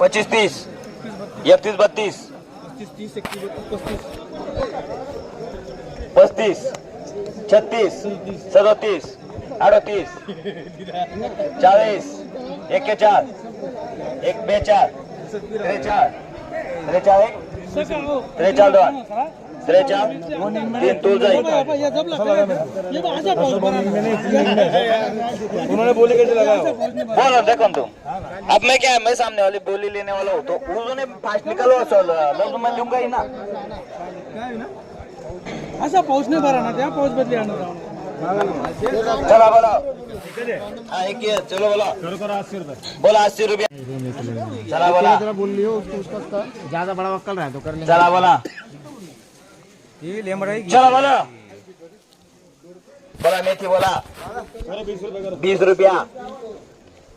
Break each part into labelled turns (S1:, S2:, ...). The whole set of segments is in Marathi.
S1: पच्चीस तीस. एकतीस बत्तीस. पस्तीस. छत्तीस. सदतीस. अडतीस. चाळीस. एक्केचाळ. एक बेचाळ. त्रेचाळ. त्रेचाळ एक त्रेचाळ दोन. त्रेचाळ तीन तू जाईल.
S2: उन्होंने बोले कैसे लगाया
S1: बोलो देखो तुम अब मैं क्या मैं सामने वाली बोली लेने वाला हूँ तो उन्होंने फास्ट निकालो मैं दूंगा ही ना।
S3: असा पाऊस नाही भरा ना त्या पाऊस बदली आणणार
S1: चला बोलो. हाँ एक चलो बोलो. बोला अस्सी रुपया. चला बोला.
S2: बोल लियो उसको उसका ज्यादा बड़ा वक्कल रहा तो कर लेंगे
S1: चला बोला. चलो बोलो। बोला मेथी बोला।
S2: बीस
S1: रुपया।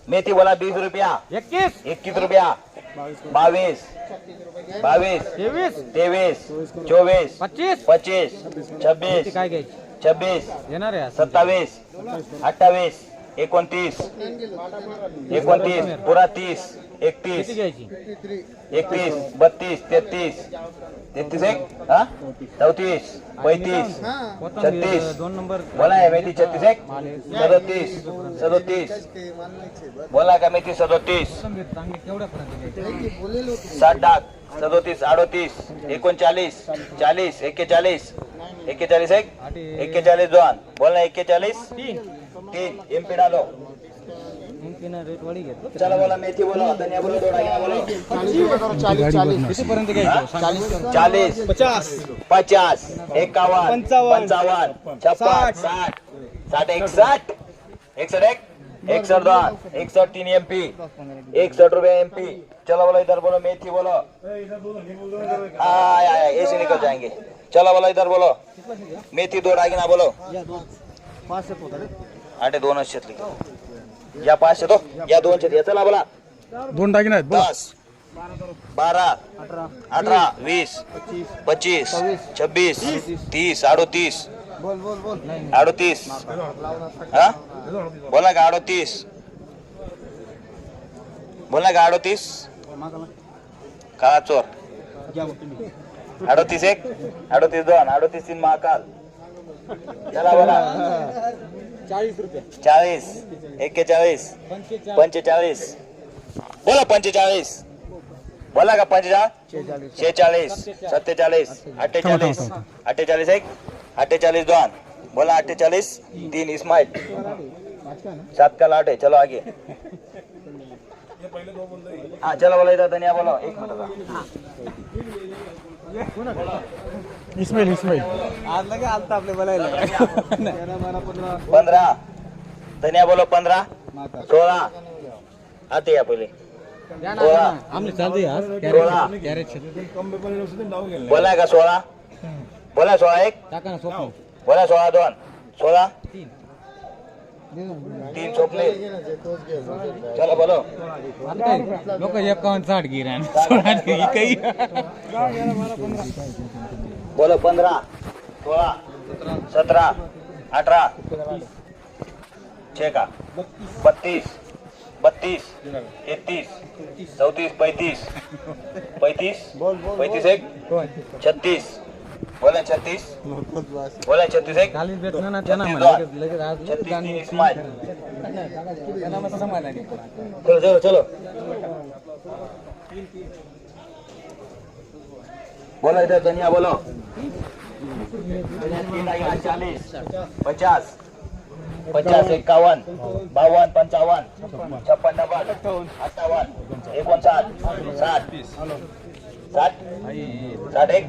S1: मेथी बोला बीस रुपया।
S2: इक्कीस।
S1: इक्कीस रुपया। बावीस। बावीस।
S2: तेवीस।
S1: तेवीस। चोवीस
S2: पच्चीस।
S1: पच्चीस। छब्बीस। छब्बीस। सत्तावीस। अठ्ठावीस। एकोणतीस। एकोणतीस। पुरा तीस। एकतीस. एकतीस बत्तीस तेहतीस. तेहतीस एक? हा? चौतीस पैतीस छत्तीस.
S2: दोन नंबर.
S1: बोला आहे मेथी छत्तीस एक? सदोतीस सदोतीस. बोला का मेथी सदोतीस? साठ डाग सदोतीस अडोतीस एकोणचाळीस चाळीस एक्केचाळीस. एक्केचाळीस एक? एक्केचाळीस दोन. बोल ना एक्केचाळीस?
S2: तीन.
S1: तीन. एमपी डालो.
S2: तीन रेट वाढी घेतो
S1: चला बोला मेथी बोला धनिया बोला दोडा घ्या बोला.
S2: कितीपर्यंत घ्यायचं
S1: चाळीस.
S3: पचास.
S1: पचास. एकावन्न.
S3: पंचावन्न,
S1: छप्पन. साठ. साठ. एकसठ एकसठ एक. एकसठ दोन एकसठ तीन एमपी एकसठ रुपये एमपी चलो बोलो इधर बोलो मेथी बोलो. ऐसे निकल जाएंगे. चलो बोलो इधर बोलो. मेथी दो डागिना बोलो. आटे दोन. शेतली या पाचशे तो. या दोन शेत चला बोला.
S3: दोन टाकी नाहीत
S1: दस बारा अठरा वीस पच्चीस छब्बीस तीस अडोतीस अडोतीस. हा? बोला का अडोतीस? बोला का अडोतीस? काळा चोर अडोतीस एक अडोतीस दोन अडोतीस तीन महाकाल. चला बोला.
S2: चाळीस रुपये.
S1: चाळीस. एक्केचाळीस पंचेचाळीस. बोला पंचेचाळीस. बोला का पंचेचाळीस शेचाळीस. सत्तेचाळीस. अठ्ठेचाळीस. अठ्ठेचाळीस एक. अठ्ठेचाळीस दोन. बोला अठ्ठेचाळीस. तीन इस्माइल सात का लाट चलो आगे. हाँ चलो बोला धनिया बोलो. एक मिनट
S3: इस्माईल इस्माईल.
S2: आज लगे आलता आपले बोलायला.
S1: पंधरा. धनिया बोलो पंधरा. सोळा. आते या पहिले. सोळा. बोला का सोळा? बोला सोळा एक. बोला सोळा दोन. सोळा. तीन. सोपले चलो बोलो.
S2: लोक एकावन्न साठ गिरा काही.
S1: बोलो पंधरा सोळा सतरा अठरा छे का बत्तीस बत्तीस तेहतीस चौतीस पैतीस पैतीस पैतीस एक छत्तीस बोला छत्तीस बोला छत्तीस एक छत्तीस
S2: म्हणा
S1: दोन.
S2: लगेच आज
S1: छत्तीस तीन इस्माइल
S2: त्यांना मग समाधानी
S1: चलो चलो बोलो इधर धनिया बोलो. चालीस पचास. पचास एक्कावन्न बावन पंचावन छप्पन नव्वद. अठ्ठावन्न. एकोणसाठ. साठ. साठ. साठ एक.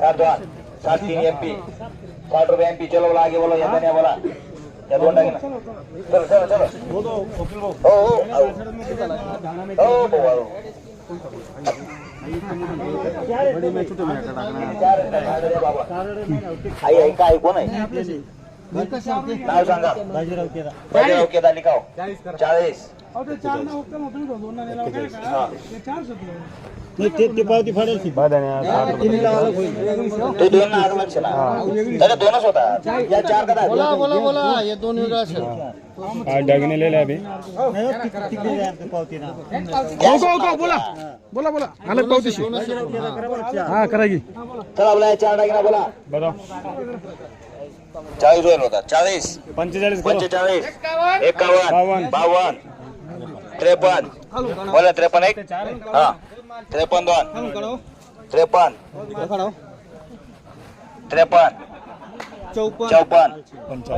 S1: साठ दोन. साठ तीन एम पी साठ रुपये एम पी चलो बोला आगे बोलो या धनिया बोला. या दोन टाके चलो चलो चलो. हो हो. आओ. हो. हो. हो, हो. आई ऐका काय कोण आहे? नाव सांगा. बाजीराव केदार. लिखाव. चाळीस
S3: अहो, ते चार ना फक्त तुम्ही दोन ना नेला काय का?
S1: हा.
S3: ते चार सुटले.
S1: ते दोन ना लक्ष ना त्याच्या दोनच होता या चार कदा
S4: बोला बोला बोला. हे दोन वेगळं असेल.
S3: बोला. बोला बोला. आलं पावतीशी हा करा की.
S1: चला बोला या चार डागिना बोला. चाळीस होईल होता चाळीस.
S5: पंचेचाळीस
S1: पंचेचाळीस. एकावन्न. बावन्न. त्रेपन्न. बोला त्रेपन्न एक. हा. त्रेपन्न दोन. त्रेपन्न. त्रेपन्न. चौपन्न.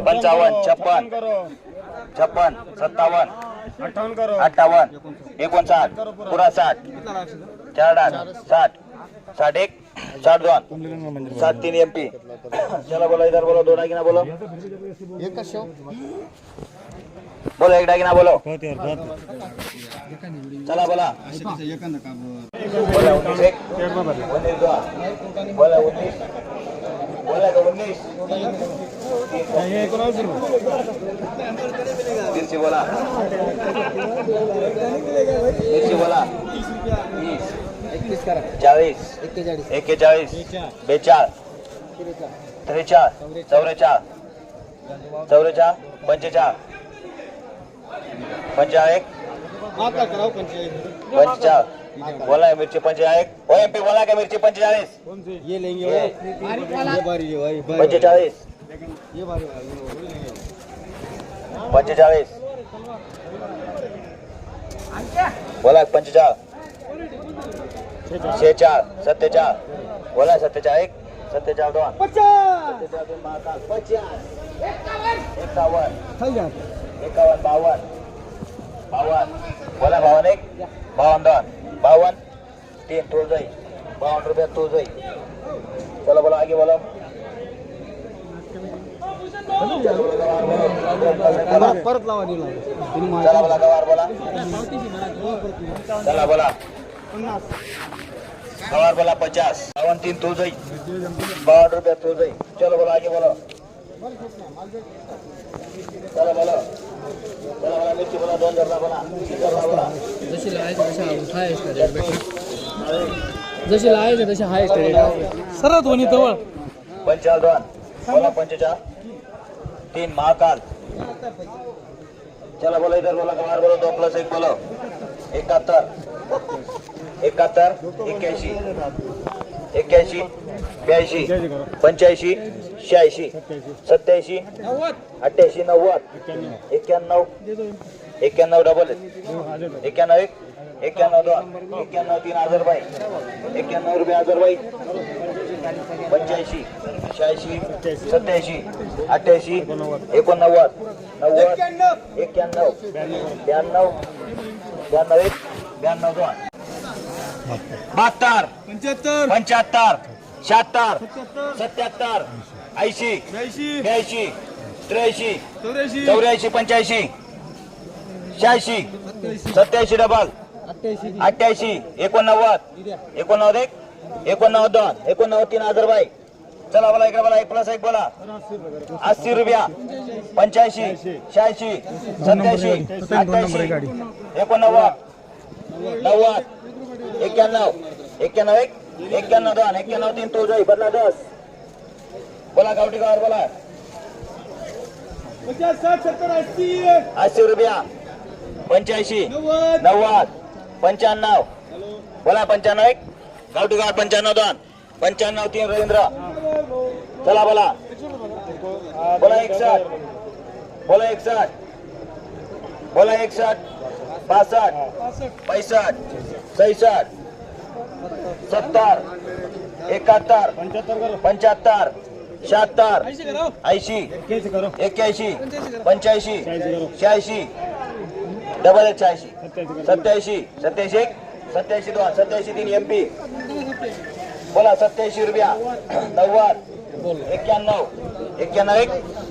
S1: पंचावन्न. छप्पन छप्पन सत्तावन्न.
S5: अठ्ठावन्न
S1: एकोणसाठ. पुरा साठ चार साठ. साठ एक. साठ दोन सात तीन एम पी चला बोला इधर बोलो दो डागिना बोलो
S4: एक शेव
S1: बोलो एक डागिना बोलो चला बोला. बोला उन्नीस एक. उन्नीस दो बोला उन्नीस. बोला का उन्नीस. तिरची बोला. तिरची बोला. वीस चाळीस एक्केचाळीस. बेचाळ. त्रेचाळ. चौरेचाळ. चौरेचाळ. पंचेचाळ. पंचाळ एक. पंचेचाळ. बोला है मिर्ची पंचेचाळ एक. ओ एम पी बोला का मिर्ची पंचेचाळीस? पंचेचाळीस. पंचेचाळीस. बोला पंचेचाळ. शेचाळ सत्तेचाळ बोला सत्तेचाळ एक सत्तेचाळ दोन. सत्तेचाळ दोन महाकाल पचास. एकावन्न. एकावन्न बावन्न. बावन्न. बोला बावन्न एक. बावन्न दोन. बावन्न. तीन तोल जाई. बावन्न रुपयात तोल जाई. चला बोला आगे बोला.
S4: परत लावा
S1: चला बोला गवार बोला. चला बोला. गवार बोला पचास बावन्न तीन तोल जाई. बावन्न रुपयात तोल जाई. चलो बोला आगे बोला. चला बोला. चला बोला मिरची बोला दोन जरला बोला. बोला.
S6: जशी लावायचं तशा रेट भेटणार जशी लावायचं तशा हायस्ट रेट
S3: सरळ दोन्ही जवळ.
S1: पंचाल दोन. बोला पंचेचाळ. तीन महाकाल. चला बोला इधर बोला गवार बोलो दो प्लस एक बोलो. एकाहत्तर. एकाहत्तर एक्क्याऐंशी. एक्क्याऐंशी ब्याऐंशी पंच्याऐंशी शहाऐंशी सत्याऐंशी अठ्ठ्याऐंशी नव्वद एक्क्याण्णव एक्क्याण्णव डबल एक्क्याण्णव एक एक्क्याण्णव दोन एक्क्याण्णव तीन हजार बाई एक्क्याण्णव रुपये हजार बाई पंच्याऐंशी शहाऐंशी सत्याऐंशी अठ्ठ्याऐंशी एकोणनव्वद नव्वद एक्क्याण्णव ब्याण्णव ब्याण्णव एक ब्याण्णव दोन. बहात्तर
S3: पंच्याहत्तर.
S1: पंच्याहत्तर शहात्तर सत्याहत्तर. ऐंशी ब्याऐंशी. त्र्याऐंशी
S3: चौऱ्याऐंशी.
S1: चौऱ्याऐंशी पंच्याऐंशी शहाऐंशी सत्याऐंशी. डबल अठ्ठ्याऐंशी. एकोणनव्वद. एकोणनव्वद एक एकोणनव्वद दोन एकोणनव्वद तीन हजार बाई चला बोला इकडे बोला एक प्लस एक बोला. अस्सी रुपया. पंच्याऐंशी शहाऐंशी सत्याऐंशी अठ्ठ्याऐंशी एकोणनव्वद नव्वद एक्क्याण्णव. एक्क्याण्णव एक. एक्क्याण्णव दोन. एक्क्याण्णव तीन. तो जाई बदला दस. बोला गावठी गावावर बोला.
S3: पचास साठ सत्तर ऐंशी
S1: अस्सी रुपया. पंच्याऐंशी. नव्वद. पंच्याण्णव. बोला पंच्याण्णव एक. गावठी गाव पंच्याण्णव दोन. पंच्याण्णव तीन रवींद्र. चला बोला. बोला एकसठ. बोला एकसठ. बोला एकसठ. पासष्ट पैसष्ट. सैसष्ट सत्तर एकाहत्तर पंच्याहत्तर शहात्तर ऐंशी एक्क्याऐंशी पंच्याऐंशी शहाऐंशी डबल एक शहाऐंशी सत्याऐंशी सत्याऐंशी एक सत्याऐंशी दोन सत्याऐंशी तीन एम पी बोला सत्याऐंशी रुपया नव्वद एक्क्याण्णव एक्क्याण्णव एक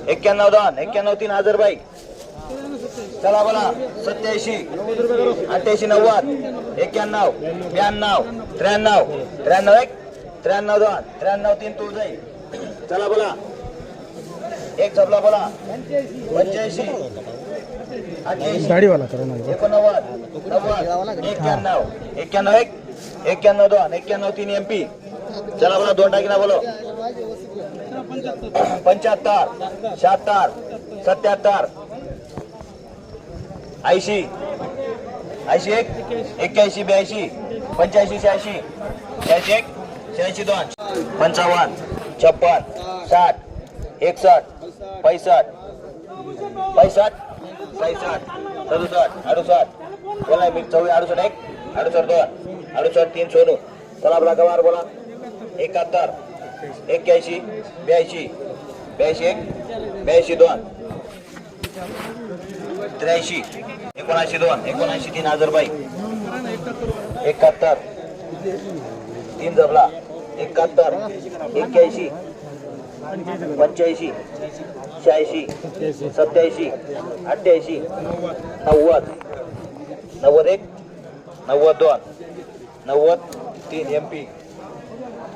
S1: एक्क्याण्णव दोन एक्क्याण्णव तीन हजार बाईक चला बोला सत्याऐंशी अठ्ठ्याऐंशी नव्वद एक्क्याण्णव ब्याण्णव त्र्याण्णव त्र्याण्णव एक त्र्याण्णव दोन त्र्याण्णव तीन तू जाईल. चला बोला. एक जबला बोला. पंच्याऐंशी
S3: ना.
S1: एकोणनव्वद नव्वद एक्क्याण्णव एक्क्याण्णव एक एक्क्याण्णव दोन एक्क्याण्णव तीन एम पी. चला बोला दोन टाकी ना बोलो. पंच्याहत्तर शहात्तर सत्याहत्तर ऐंशी. ऐंशी एक एक्क्याऐंशी ब्याऐंशी पंच्याऐंशी शहाऐंशी. शहाऐंशी एक शहाऐंशी दोन. पंचावन्न छप्पन साठ एकसष्ट पैसष्ट. पैसष्ट पैसष्ट सदुसष्ट अडुसष्ट. बोला मी चौवी अडुसष्ट एक अडुसष्ट दोन अडुसष्ट तीन सोनू. बोला आपला गवार बोला. एकाहत्तर एक्क्याऐंशी ब्याऐंशी. ब्याऐंशी एक ब्याऐंशी दोन. त्र्याऐंशी. एकोणऐंशी दोन एकोणऐंशी तीन हजार बाई एकाहत्तर. तीन जबला. एकाहत्तर. एक्क्याऐंशी. पंच्याऐंशी. शहाऐंशी. सत्याऐंशी. अठ्ठ्याऐंशी. नव्वद. नव्वद एक नव्वद दोन नव्वद तीन एम पी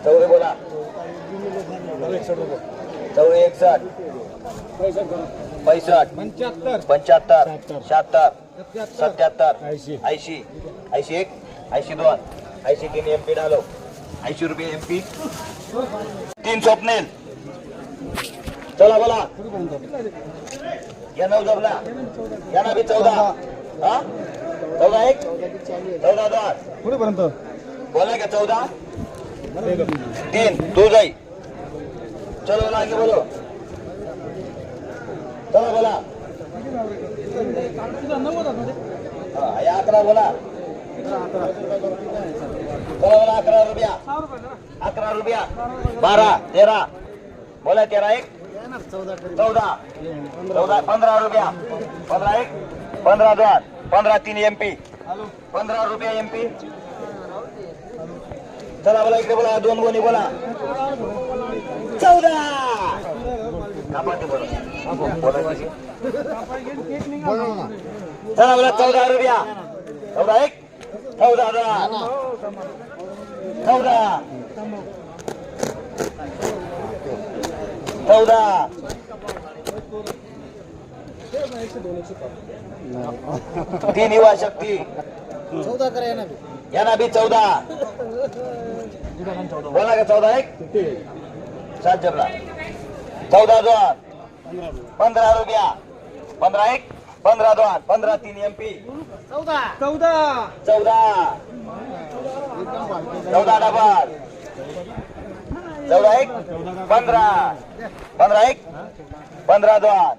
S1: चौरे बोला. चौरे एकसष्ट. पैसष्ट पंच्याहत्तर. शहात्तर. सत्याहत्तर. ऐंशी. ऐंशी. एक ऐंशी दोन ऐंशी तीन एम पी डालो. ऐंशी रुपये एम पी तीन स्वप्नेल चला बोला. या नऊ जबला या ना बी चौदा. हा? चौदा एक? चौदा दोन.
S3: कुठेपर्यंत?
S1: बोला का चौदा. तीन. तू जाई. चलो बोला आगे बोलो. चला बोला. अकरा बोला. बोला अकरा रुपया. अकरा रुपया. बारा तेरा. बोला तेरा एक. चौदा. चौदा पंधरा रुपया. पंधरा एक. पंधरा दोन. पंधरा तीन एम पी पंधरा रुपया एम पी चला बोला इकडे बोला. दोन गोणी बोला. चौदा. बोला. चला बोला चौदा रुपया चौदा एक चौदा चौदा चौदा तीन युवा शक्ती
S4: चौदा करा ना
S1: यांना बी चौदा बोला का चौदा एक सात जबला चौदा दोन पंधरा रुपया. पंधरा एक पंधरा दोन पंधरा तीन एम पी
S4: चौदा.
S1: चौदा. चौदा. डबल चौदा एक पंधरा. पंधरा एक पंधरा दोन.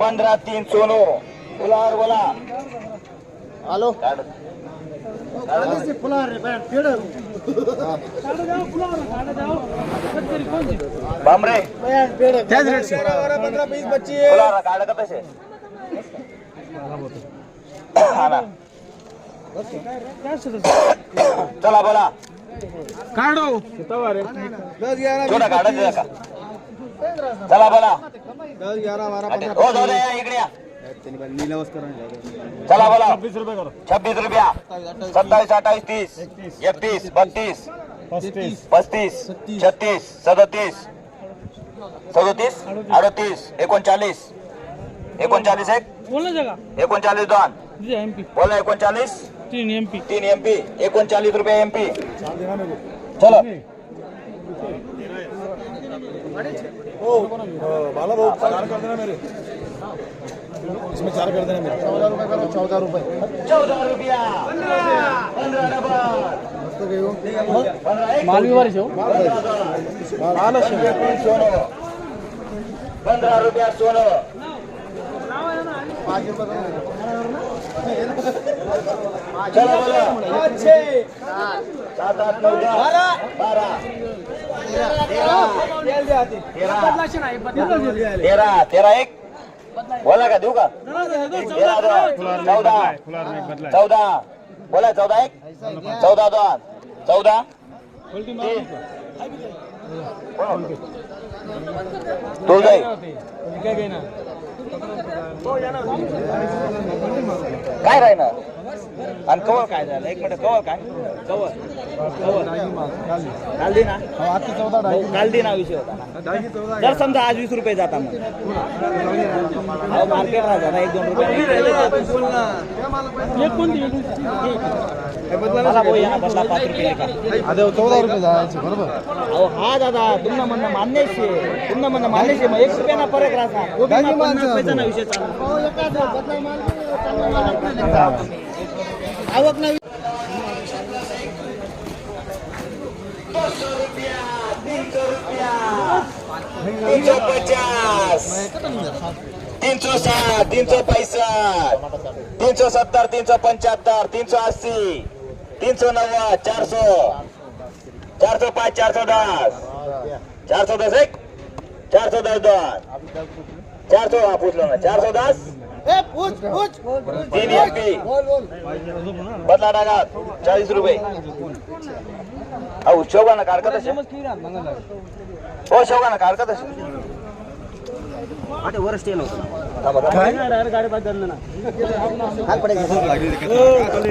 S1: पंधरा तीन सोनू. फुलावर बोला.
S4: हॅलो.
S1: काढ. काढ.
S4: पेड
S1: बांबरे
S4: त्याच रेट पंधरा वीस पच्चीस.
S1: फुलावर काढ का हा ना. चला बोला.
S3: काढो.
S1: छोटा काढायचं का. चला बोला.
S4: दस ग्यारह बारह
S1: हो या इकडे या. चला बोला।
S3: वीस रुपये करो।
S1: छब्बीस रुपया। सत्तावीस अठ्ठावीस तीस। एकतीस बत्तीस।
S3: पस्तीस।
S1: पस्तीस छत्तीस। सदतीस। सदोतीस अडतीस। एकोणचाळीस एकोणचाळीस एक।
S6: बोल ना जगा
S1: एकोणचाळीस दोन।
S6: M P.
S1: बोला एकोणचाळीस
S6: तीन एम पी।
S1: तीन एम पी। एकोणचाळीस रुपये एम पी। चलो।
S3: बाला भाऊ चार कर देना मेरे। इसमें चार कर देना मेरे
S4: चौदा रुपये करा चौदा रुपये
S1: चौदा रुपया। पंधरा डबल। पंधरा एक
S6: माल व्यवहार ठेव
S1: पंधरा दोन पंधरा तीन सोनं पंधरा रुपया सोनं।
S4: पाच रुपये करा
S1: चला बोला। सात आठ नऊ बारा तेरा तेरा तेरा एक। बोला का देऊ का? तेरा दोन चौदा चौदा. बोला चौदा एक. चौदा दोन. चौदा. तीन. तो जाई काय राहिणार आणि कवर काय झालं? एक मिनिट कवर काय? कवर. काल दे ना?
S4: आता चौदा डागी
S1: काल दे ना विषय होता ना. जर समजा आज वीस रुपये जाता मग. अहो, मार्केट राहता ना एक दोन रुपये. मला भाऊ या ना बदला पाच रुपये का
S4: अरे चौदा रुपये जायचे बरोबर.
S1: अहो हा दादा तुमनं म्हणणं मान्य शे तुमनं म्हणणं मान्य शे मग एक रुपयाना फरक राहता पन्नास विषय चालू
S4: आवक नाही
S1: तीन सौ पचास. तीन सौ साठ तीन सौ पैंसठ तीन सौ सत्तर तीन सौ पंचहत्तर तीन सौ अस्सी तीन सौ नव्वद चार सौ चार सौ पाच चार सौ दस. चार सौ दस एक. चार सौ दस दोन. चार सौ पूछलो ना चार सौ दस तीन बी. बदला टाका चाळीस रुपये. अहो शेवगाना काढका तसे हो आता वरच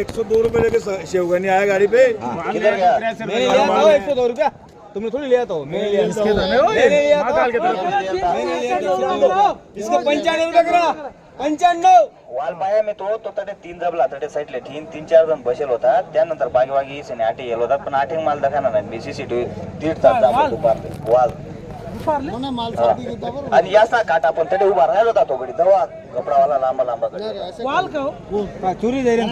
S4: एक सौ दो रुपये लेके शेवगानी आया गाड़ी पे. एक सौ दो रुपया तुमने थोड़ी लिया तो मैंने लिया मैंने लिया इसको पंचानवे रुपये करा. पंच्याण्णव.
S1: वाल पाया मी तो तो तटे तीन जबला तटे साईडले तीन तीन चार जण बसेल होता त्यानंतर बागी बागी आणि आठी येल होतात. पण आठी माल दाखवणार नाही. मी सीसीटीव्ही दीड तास जातो दुपारले वाल. हा. आणि याचा काटा पण तटे उभा राहिला होता तो गडी दवा कपडावाला लांबा लांबा गडी.
S4: चोरी जाईल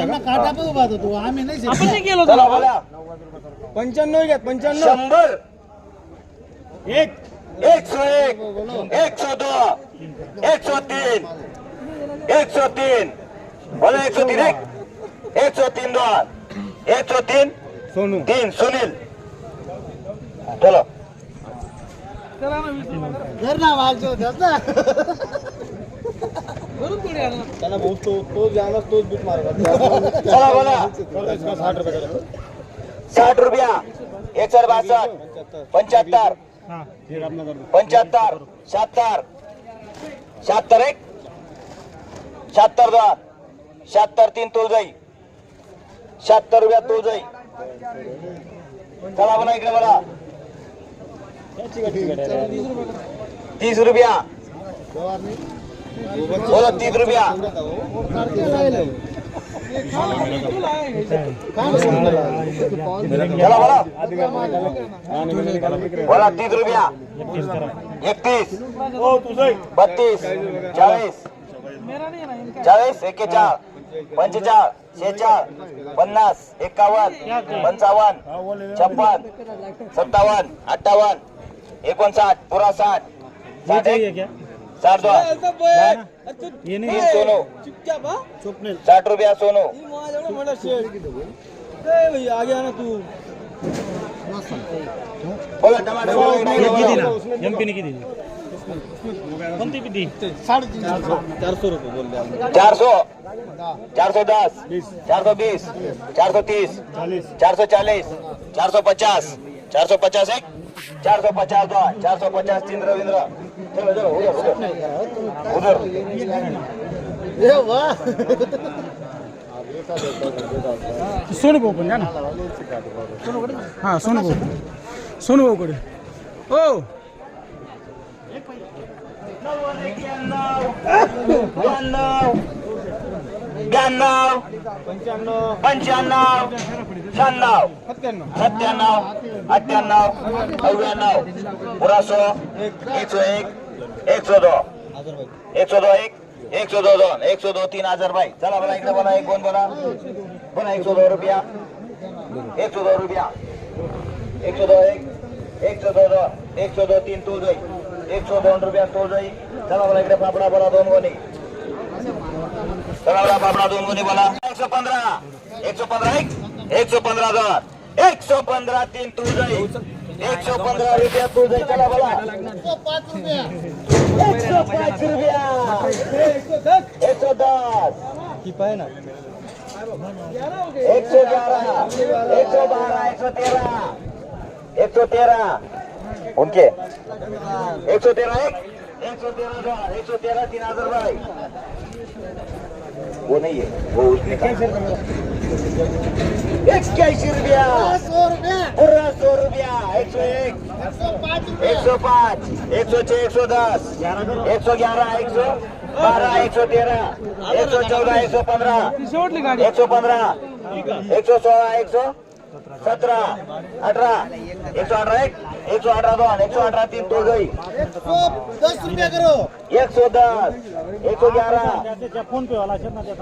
S1: चला बोला.
S4: पंच्याण्णव घ्या पंच्याण्णव.
S1: शंभर.
S4: एक.
S1: एक सौ एक. एक सौ दो. एक सौ तीन. एक सौ तीन। बोला एक सौ तीन एक। एक सौ तीन दोन एक सौ तीन।
S4: सोनू।
S1: तीन सुनील। चलो
S4: त्याला भाऊ तो तो जाणार तोच बीट मारला
S1: चला बोला.
S4: साठ रुपये करा.
S1: साठ रुपया। एकसठ बासष्ट। पंच्याहत्तर। पंच्याहत्तर। शहात्तर शहात्तर एक। शहात्तर दहा शहात्तर तीन तो जाई. शहात्तर रुपया तो जाई. चला बना इकडे बघा. तीस रुपया. बोला तीस रुपया. चला बोला बोला तीस रुपया. एकतीस. बत्तीस. चाळीस. चाळीस एक्केचाळ पंचेचाळ शेचाळ पन्नास एकावन्न पंचावन्न छप्पन सत्तावन्न अठ्ठावन्न एकोणसाठ पुरा साठ साठ एक साठ दोन. तीन सोनू. साठ रुपया सोनू.
S4: तू।
S1: बोला टमाटर इकडे.
S4: चार सौ रुपये बोल दिया
S1: चार सौ चार सौ दस? चार सौ बीस चार सौ तीस? चार सौ चालीस चार सौ पचास? चार सौ पचास एक? चार सौ पचास दो चार सौ पचास तीन रविंद्र. उधर
S3: सोनू भाऊ पण ना. हा सोनू भाऊ. सोनू भाऊ कडे. हो
S1: ब्याण्णव पंच्याण्णव शहाण्णव सत्त्याण्णव अठ्ठ्याण्णव नव्याण्णव पुरासो एक सौ एक एक सौ दो एक सौ दो एक एक सौ दो दोन एक सौ दो तीन हजार बाई चला बोला इकडे बोला एक कोण बोला बोला एक सौ दो रुपया एक सौ दो रुपया एक सौ दो एक एक सौ दो दोन एक। सौ दो तीन तो जाई एक सौ दोन रुपया तो जाई चला बोला इकडे पापडा बोला दोन गोणी चला बोला पापडा दोन गोणी बोला. एक सौ पंधरा. एक सौ पंधरा एक. एक सौ पंधरा हजार एक सौ पंधरा तीन तू जाई एक सौ पंधरा रुपया तू जाई चला बोला. एक सौ पाच रुपया. एक सौ दस.
S4: ना
S1: एक सौ ग्यारह एक सौ बारह एक सौ तेरह एक सौ तेरह उनके एक सौ तेरह एक. एक सौ तेरह दो एक सौ तेरह तीन हजार भाई वो नहीं है वो उसने कहा एक्क्याऐंशी रुपया. पूर्ण सौ रुपया. एक सौ एक. एक सौ पाँच. एक सौ छह एक सौ दस. एक सौ ग्यारह एक सौ बारह एक सौ तेरह एक सौ चौदह एक सौ पंद्रह एक सौ पंद्रह एक सौ सोळा एक सौ सतरा अठरा एक सौ अठारह एक एक सौ अठारह दोन एक सौ अठारह तीन तो गई
S4: दस रुपया करो
S1: एक सौ दस एक सौ ग्यारह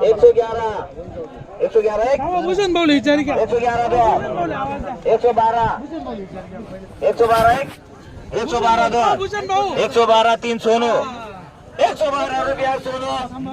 S1: एक सौ ग्यारह एक सौ ग्यारह एक
S3: भूषण भाऊ विचार घ्या
S1: एक सौ ग्यारह दो एक सौ बारह एक सौ बारह एक एक सौ बारह दो
S3: भूषण भाऊ
S1: एक सौ बारह तीन सोनू एक सौ बारह रुपया सोनू